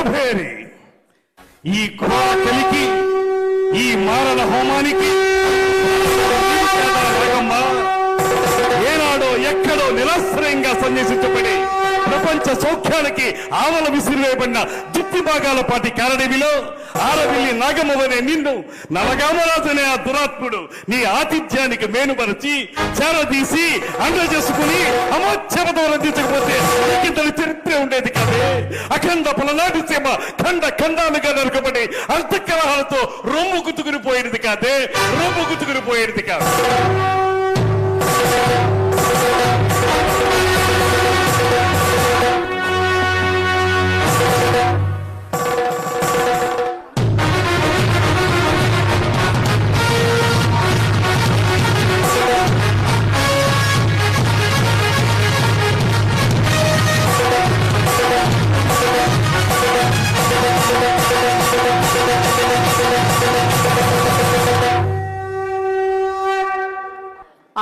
బయలుదేరి ఈ క్రూర ఈ మారణ హోమానికి ఏనాడో ఎక్కడో నిరాశ్రయంగా సందేశించబడి ప్రపంచ సౌఖ్యాలకి ఆవల విసిరివేయబడిన దుప్తి భాగాల పాటి కారడవిలో ఆరవిల్లి నాగమవనే నిన్ను నలగామరాజునే ఆ దురాత్ముడు నీ ఆతిథ్యానికి మేనుపరచి చేరదీసి అండ చేసుకుని అమోచ్యపద చరిత్ర కాదే. అఖండ పలనాటి సీమ ఖండ ఖండాలుగా నరకబడి అంతఃకలహాలతో రొమ్ము గుతుకుని పోయేది కాదే. రొమ్ము గుతుకుని పోయేది కాదు.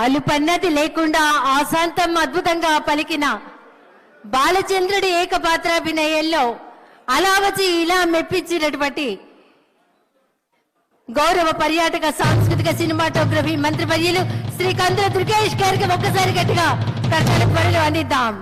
అలుపన్నది లేకుండా ఆశాంతం అద్భుతంగా పలికిన బాలచంద్రుడి ఏకపాత్రాభినయంలో అలా వచ్చి ఇలా మెప్పించినటువంటి గౌరవ పర్యాటక సాంస్కృతిక సినిమాటోగ్రఫీ మంత్రివర్యులు శ్రీ కందుల దుర్గేష్ గారికి ఒక్కసారి గట్టిగా కర్ణాటక పనులు అందిద్దాం.